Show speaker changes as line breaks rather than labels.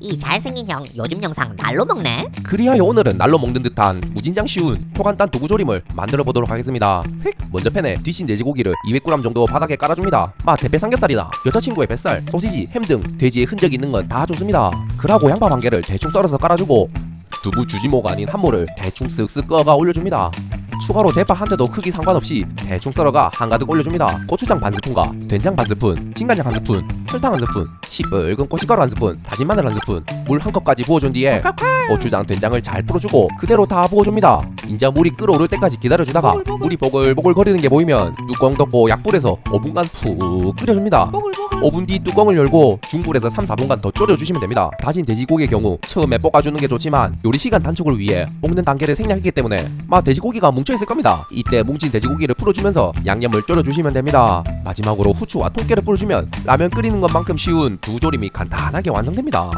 이 잘생긴 형 요즘 영상 날로 먹네?
그리하여 오늘은 날로 먹는 듯한 무진장 쉬운 초간단 두부조림을 만들어 보도록 하겠습니다. 먼저 팬에 뒤신 돼지고기를 200g 정도 바닥에 깔아줍니다. 마 대패 삼겹살이다. 여자친구의 뱃살, 소시지, 햄 등 돼지의 흔적이 있는 건 다 좋습니다. 그러고 양파 한 개를 대충 썰어서 깔아주고 두부 주지모가 아닌 한모를 대충 쓱쓱 꺼가 올려줍니다. 추가로 대파 한 대도 크기 상관없이 대충 썰어가 한가득 올려줍니다. 고추장 반 스푼과 된장 반 스푼, 진간장 한 스푼, 설탕 한 스푼, 시뻘건 고춧가루 한 스푼, 다진 마늘 한 스푼, 물 한 컵까지 부어준 뒤에 고추장 된장을 잘 풀어주고 그대로 다 부어줍니다. 인자 물이 끓어오를 때까지 기다려주다가 물이 보글보글 거리는 게 보이면 뚜껑 덮고 약불에서 5분간 푹 끓여줍니다. 5분 뒤 뚜껑을 열고 중불에서 3, 4분간 더 졸여주시면 됩니다. 다진 돼지고기의 경우 처음에 볶아주는 게 좋지만 요리 시간 단축을 위해 볶는 단계를 생략했기 때문에 막 돼지고기가 뭉쳐있을 겁니다. 이때 뭉친 돼지고기를 풀어주면서 양념을 졸여주시면 됩니다. 마지막으로 후추와 통깨를 뿌려주면 라면 끓이는 것만큼 쉬운 두 조림이 간단하게 완성됩니다.